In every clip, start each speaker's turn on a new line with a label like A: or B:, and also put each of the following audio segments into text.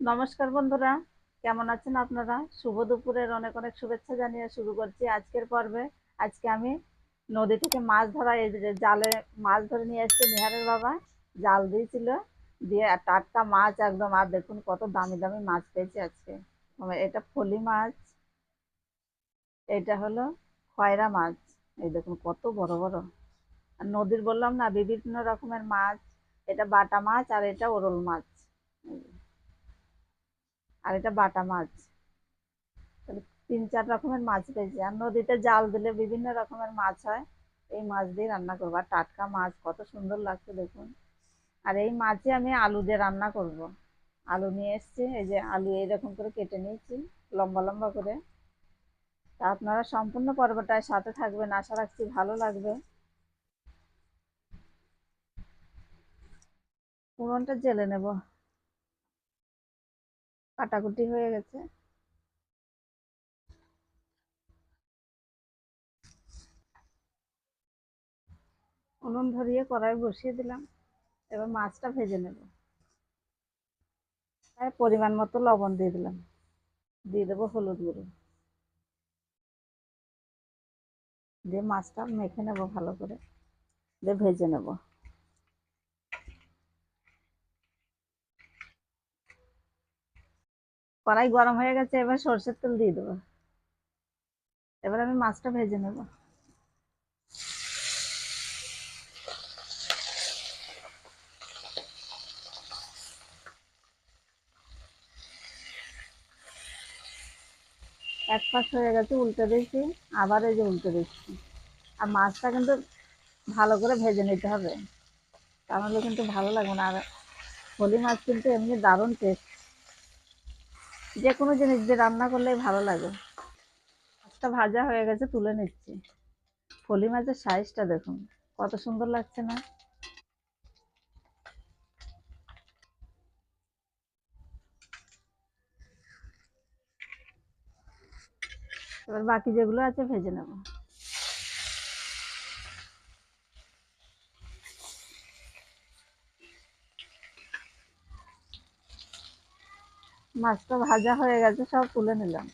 A: নমস্কার বন্ধুরা, কেমন আছেন আপনারা? শুভ দুপুরের অনেক অনেক শুভেচ্ছা জানিয়ে শুরু করছি আজকের পর্বে। আজকে আমি নদী থেকে মাছ ধরা, এই যে জালে মাছ ধরে নিয়ে এসছে নিহারের বাবা। জাল দিয়েছিল, দিয়ে টাটকা মাছ একদম, আর দেখুন কত দামি দামি মাছ পেয়েছি আজকে। এটা ফলি মাছ, এটা হলো খয়রা মাছ। এই দেখুন কত বড় বড়। আর নদীর বললাম না, বিভিন্ন রকমের মাছ, এটা বাটা মাছ আর এটা ওরল মাছ। আর এটা বাটা মাছ। তিন চার রকমের মাছ পেয়েছি। আর নদীতে জাল দিলে বিভিন্ন রকমের মাছ হয়। এই মাছ দিয়ে রান্না করব। আর টাটকা মাছ কত সুন্দর লাগছে দেখুন। আর এই মাছে আমি আলু দিয়ে রান্না করব। আলু নিয়ে এসেছি। এই যে আলু এইরকম করে কেটে নিয়েছি, লম্বা লম্বা করে। তা আপনারা সম্পূর্ণ পর্বটায় সাথে থাকবেন। আশা রাখছি ভালো লাগবে। উনুনটা জেলে নেব। কাটাকুটি হয়ে গেছে। উনুন ধরিয়ে কড়াই বসিয়ে দিলাম। এবার মাছটা ভেজে নেব। পরিমাণ মতো লবণ দিয়ে দিলাম। দিয়ে দেবো হলুদ গুঁড়ো। দিয়ে মাছটা মেখে নেব ভালো করে। দিয়ে ভেজে নেব। কড়াই গরম হয়ে গেছে, এবার সর্ষের তেল দিয়ে দেবো। এবার আমি মাছটা ভেজে নেব। এক পাশ হয়ে গেছে উল্টে দিয়েছি আবার এই যে উল্টে দিচ্ছি। আর মাছটা কিন্তু ভালো করে ভেজে নিতে হবে। তাহলে কিন্তু ভালো লাগবে না। আর হোলি মাছ কিন্তু এমনি দারুণ টেস্ট যে কোনো জিনিস দিয়ে রান্না করলেই ভালো লাগে। একটা ভাজা হয়ে গেছে, তুলে নিচ্ছি। ফলি মাছের সাইজটা দেখুন, কত সুন্দর লাগছে না? এবার বাকি যেগুলো আছে ভেজে নেব। মাছটা ভাজা হয়ে গেছে, সব তুলে নিলাম।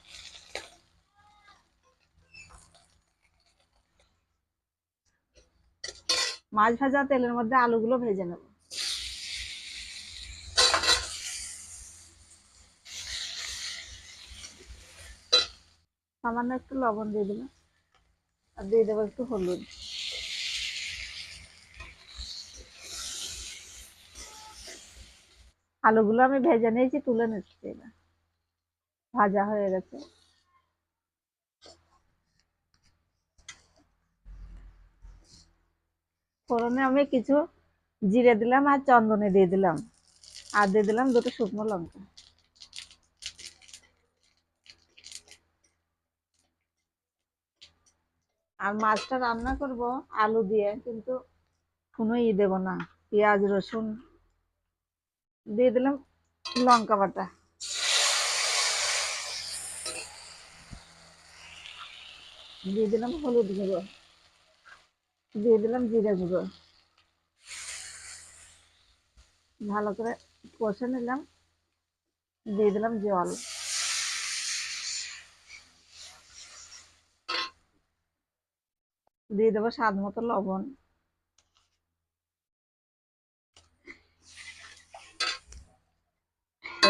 A: মাছ ভাজা তেলের মধ্যে আলুগুলো ভেজে নেব। সামান্য একটু লবণ দিয়ে দিলাম, আর দিয়ে দেবো একটু হলুদ। আলুগুলো আমি ভেজে নিয়েছি, তুলে নিচ্ছি এবার। ভাজা হয়ে গেছে। ফোড়নে আমি কিছু জিরে দিলাম আর চন্দনে দিয়ে দিলাম। আর দিয়ে দিলাম দুটো শুকনো লঙ্কা। আর মাছটা রান্না করব আলু দিয়ে, কিন্তু কোনো ই দেবো না। পেঁয়াজ, রসুন দিয়ে দিলাম লঙ্কা বাটা। দিয়ে দিলাম হলুদ গুঁড়ো। দিয়ে দিলাম জিরে গুঁড়ো। ভালো করে কষে নিলাম। দিয়ে দিলাম জল। দিয়ে দেবো স্বাদ মতো লবণ।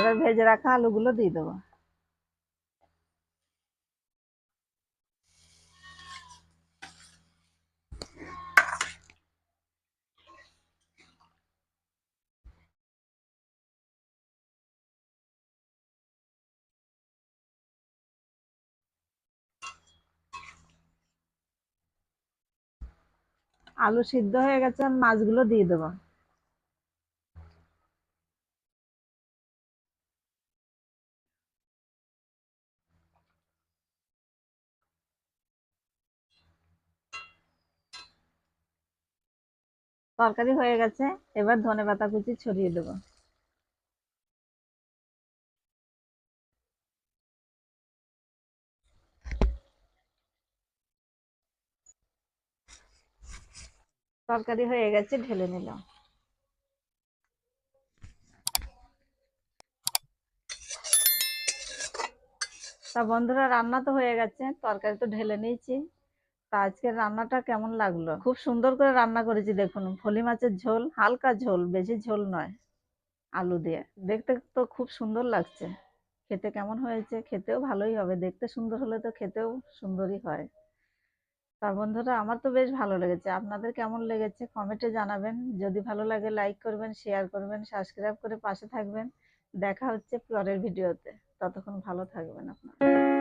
A: এবার ভেজে রাখা আলুগুলো দিয়ে দেবো। আলু সিদ্ধ হয়ে গেছে মাছগুলো দিয়ে দেবো। তরকারি হয়ে গেছে, এবার ধনে পাতা কুচি ছড়িয়ে দেবো। তরকারি হয়ে গেছে, ঢেলে নিলাম। তা বন্ধুরা, রান্না তো হয়ে গেছে, তরকারি তো ঢেলে নিয়েছি। তা আজকের রান্নাটা কেমন লাগল? খুব সুন্দর করে রান্না করেছি দেখুন, ফলি মাছের ঝোল হালকা ঝোল, বেশি ঝোল নয় আলু দিয়ে। দেখতে তো খুব সুন্দর লাগছে। খেতে কেমন হয়েছে? খেতেও ভালোই হবে। দেখতে সুন্দর হলে তো খেতেও সুন্দরই হয়। তা বন্ধুরা, আমার তো বেশ ভালো লেগেছে। আপনাদের কেমন লেগেছে? কমেন্টে জানাবেন। যদি ভালো লাগে লাইক করবেন শেয়ার করবেন সাবস্ক্রাইব করে পাশে থাকবেন। দেখা হচ্ছে পরের ভিডিওতে ততক্ষণ ভালো থাকবেন আপনারা।